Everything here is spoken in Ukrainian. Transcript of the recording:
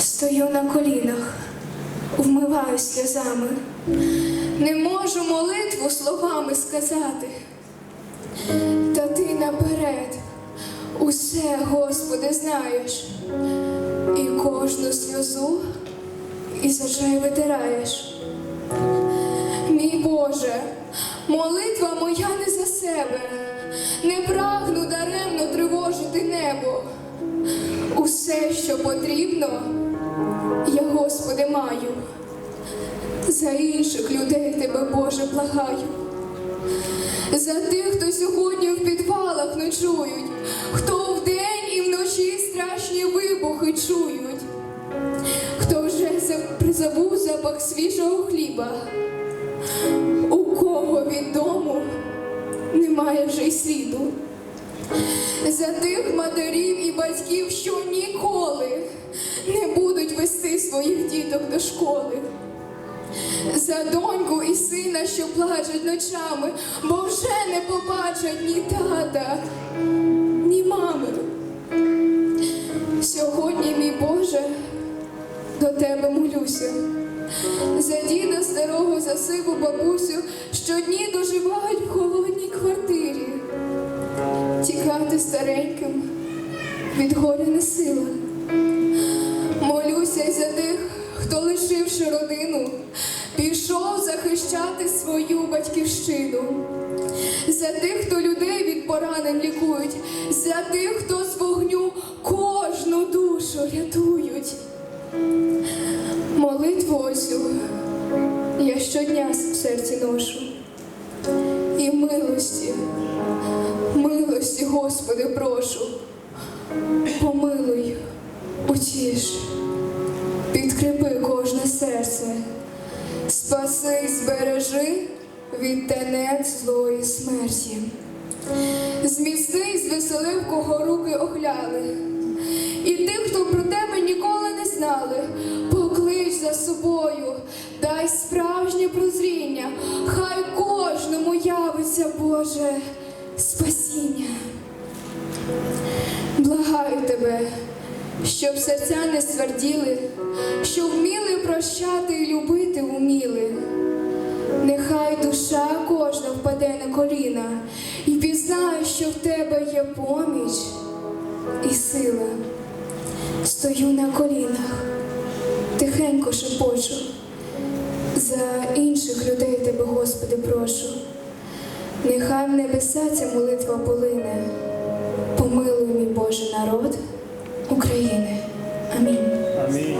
Стою на колінах, вмиваюсь сльозами, не можу молитву словами сказати. Та ти наперед усе, Господи, знаєш, і кожну сльозу із очей витираєш. Мій Боже, молитва моя не за себе, не прагну Усе, що потрібно, я, Господи, маю. За інших людей тебе, Боже, благаю. За тих, хто сьогодні в підвалах ночують, хто вдень і вночі страшні вибухи чують, хто вже за- забув запах свіжого хліба, у кого від дому немає вже й сліду. За тих матерів і батьків, що ніколи не будуть вести своїх діток до школи. За доньку і сина, що плачуть ночами, бо вже не побачать ні тата, ні мами. Сьогодні, мій Боже, до тебе молюся. За діда старого, за сиву бабусю, Тікати стареньким від горя не сила. Молюся й за тих, хто, лишивши родину, пішов захищати свою батьківщину. За тих, хто людей від поранень лікують, за тих, хто з вогню кожну душу рятують. Молитву осю я щодня в серці ношу. І милості, Господи, прошу, помилуй, утіш, підкріпи кожне серце, спаси, збережи від тенець злої смерті. Зміцни й звеселив, кого руки охляли, і тих, хто про тебе ніколи не знали, поклич за собою, дай справжнє прозріння, хай кожному явиться, Боже, спасіння. Благаю тебе, щоб серця не стверділи, щоб вміли прощати і любити вміли. Нехай душа кожна впаде на коліна і пізнає, що в тебе є поміч і сила. Стою на колінах, тихенько шепочу. За інших людей тебе, Господи, прошу. Нехай в небеса ця молитва полине. Боже народ України. Амінь. Амінь.